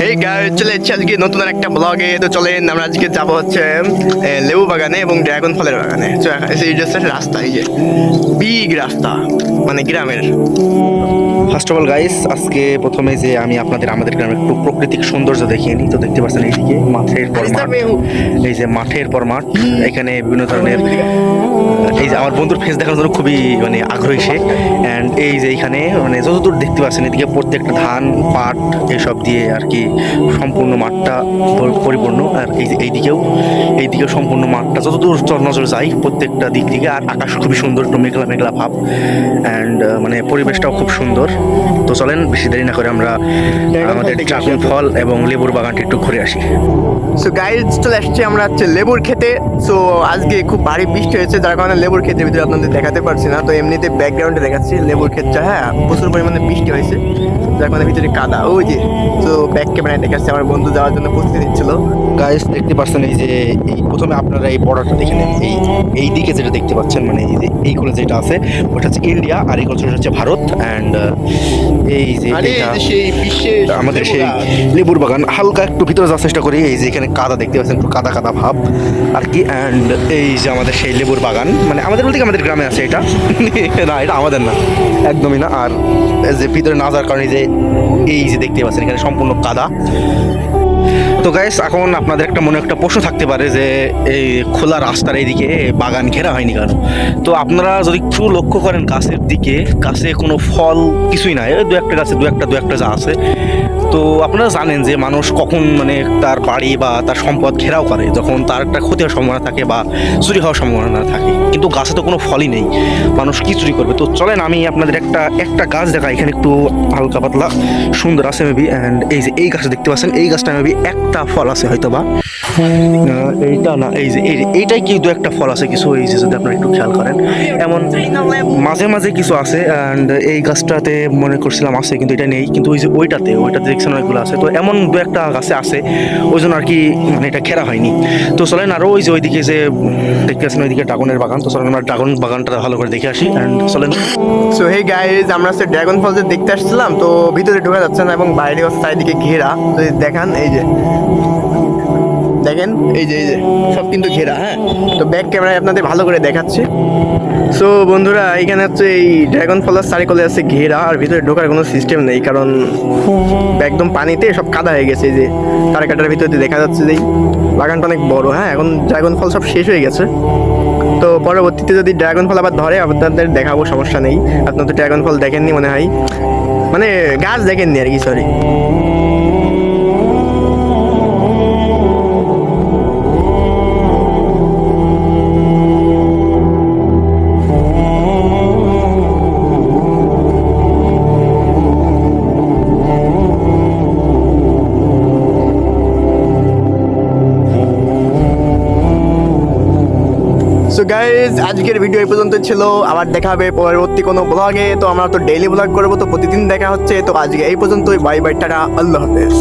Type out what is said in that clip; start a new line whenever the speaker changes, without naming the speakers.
এই গায়ে চলে এসেছি আজকে নতুন একটা ব্লগে তো চলেন আমরা আজকে যাব হচ্ছে লেবু বাগানে এবং ড্রাগন ফলের বাগানে। এই যে রাস্তা এই যে বিগ রাস্তা মানে গ্রামের।
ফার্স্ট অফ অল গাইস আজকে প্রথমে যে আমি আপনাদের আমাদের গ্রামের একটু প্রাকৃতিক সৌন্দর্য দেখিয়ে নিই। তো দেখতে পাচ্ছেন এইদিকে মাঠের পর মাঠ। এই যে মাঠের পর মাঠ এখানে বিভিন্ন ধরনের এই যে আমার বন্ধুর ফেস দেখানোর জন্য খুবই মানে আগ্রহী সে। অ্যান্ড এই যে এইখানে মানে যতদূর দেখতে পাচ্ছেন এদিকে প্রত্যেকটা ধান পাট এসব দিয়ে আর কি সম্পূর্ণ মাঠটা পরিপূর্ণ আর এইদিকেও এইদিকেও সম্পূর্ণ মাঠটা। যতদূর নজর যাই প্রত্যেকটা দিক থেকে আর আকাশ খুবই সুন্দর একটু মেঘলা মেঘলা ভাব। অ্যান্ড মানে পরিবেশটাও খুব সুন্দর। তো চলেন বেশি দেরি না করে আমরা আমাদের ড্রাগন ফল এবং লেবুর বাগানটি একটু ঘুরে আসি।
সো গাইজ চলে আসছে আমরা হচ্ছে লেবুর খেতে সো আজকে খুব ভারী বৃষ্টি হয়েছে যার কারণে লেবুর ক্ষেতের ভিতরে আপনাদের দেখাতে পারছি না। তো এমনিতে ব্যাকগ্রাউন্ডে দেখাচ্ছি লেবুর ক্ষেতটা হ্যাঁ প্রচুর পরিমাণে বৃষ্টি হয়েছে। যার কারণে ভিতরে কাদা। ওই যে তো ব্যাক ক্যামেরায় দেখাচ্ছে আমার বন্ধু যাওয়ার জন্য প্রস্তুতি নিচ্ছিল।
গাইস দেখতে পাচ্ছেন এই যে এই প্রথমে আপনারা এই বর্ডারটা দেখে নেন। এই এই দিকে যেটা দেখতে পাচ্ছেন মানে এই যে এই কোলে যেটা আছে ওটা হচ্ছে ইন্ডিয়া আর এই কোলে হচ্ছে ভারত। অ্যান্ড এই যে আমাদের সেই লেবুর বাগান। হালকা একটু ভিতরে যাওয়ার চেষ্টা করি। এই যে এখানে কাদা দেখতে পাচ্ছেন একটু কাদা কাদা ভাব। আর কি অ্যান্ড এই যে আমাদের সেই লেবুর বাগান। মানে আমাদের বলতে আমাদের গ্রামে আছে এটা। না এটা আমাদের না। একদমই না। আর এই যে ভিতরে না যাওয়ার কারণে যে এই যে দেখতে পাচ্ছেন এখানে সম্পূর্ণ কাদা। তো গাইস এখন আপনাদের একটা মনে একটা প্রশ্ন থাকতে পারে যে এই খোলা রাস্তার এইদিকে বাগান ঘেরা হয়নি কেন? তো আপনারা যদি একটু লক্ষ্য করেন গাছের দিকে, গাছে কোনো ফল কিছুই নাই। দু একটা গাছে, দু একটা দু একটা যা আছে। তো আপনারা জানেন যে মানুষ কখন মানে তার বাড়ি বা তার সম্পদ ঘেরাও করে, যখন তার একটা ক্ষতি হওয়ার সম্ভাবনা থাকে বা চুরি হওয়ার সম্ভাবনা থাকে। কিন্তু গাছে তো কোনো ফলই নেই। মানুষ কি চুরি করবে? তো চলেন আমি আপনাদের একটা একটা গাছ দেখা এখানে একটু হালকা পাতলা, সুন্দর আছে মেবি অ্যান্ড এই যে এই গাছটা দেখতে পাচ্ছেন, এই গাছটা মেবি একটা ফল আছে হয়তো বা এইটা না, এই যে, এই এইটাই কি দু একটা ফল আছে কিছু, এই যে যদি আপনারা একটু খেয়াল করেন। এমন মাঝে মাঝে কিছু আছে অ্যান্ড এই গাছটাতে মনে করছিলাম আছে, কিন্তু এটা নেই, কিন্তু ওই যে ওইটাতে ওইটাতে দেখছেন অনেকগুলো আছে। তো এমন দু একটা গাছে আছে, ওই জন্য আর কি মানে এটা ঘেরা হয়নি। তো চলেন আরও ওই যে ওইদিকে যে দেখতে পাচ্ছেন ওইদিকে ড্রাগনের বাগান, তো চলেন আমরা ড্রাগন বাগানটা ভালো করে দেখে আসি অ্যান্ড চলেন।
সো হে গাইজ আমরা হচ্ছে ড্রাগন ফল যে দেখতে আসছিলাম, তো ভিতরে ঢোকা যাচ্ছে না, এবং বাইরে চারিদিকে ঘেরা। দেখান, এই যে। দেখেন, এই যে এই যে, সব কিন্তু ঘেরা হ্যাঁ? তো ব্যাক ক্যামেরায় আপনাদের ভালো করে দেখাচ্ছি। সো বন্ধুরা, এখানে হচ্ছে এই ড্রাগন ফলের সারিকলে আছে ঘেরা, আর ভিতরে ঢোকার কোনো সিস্টেম নেই, কারণ একদম পানিতে সব কাদা হয়ে গেছে যে তার কাটার ভিতরে দেখা যাচ্ছে যে, বাগানটা অনেক বড় হ্যাঁ? এখন ড্রাগন ফল সব শেষ হয়ে গেছে। তো পরবর্তীতে যদি ড্রাগন ফল আবার ধরে, আপনাদের দেখাবো, সমস্যা নেই। আপনার তো ড্রাগন ফল দেখেননি মনে হয়। মানে গাছ দেখেননি আর কি সরি সো গাইজ আজকের ভিডিও এই পর্যন্ত ছিল। আবার দেখা হবে পরবর্তী কোনো ব্লগে তো আমরা তো ডেইলি ব্লগ করব, তো প্রতিদিন দেখা হচ্ছে। তো আজকে এই পর্যন্তই। Bye bye tata. আল্লাহ হাফেজ।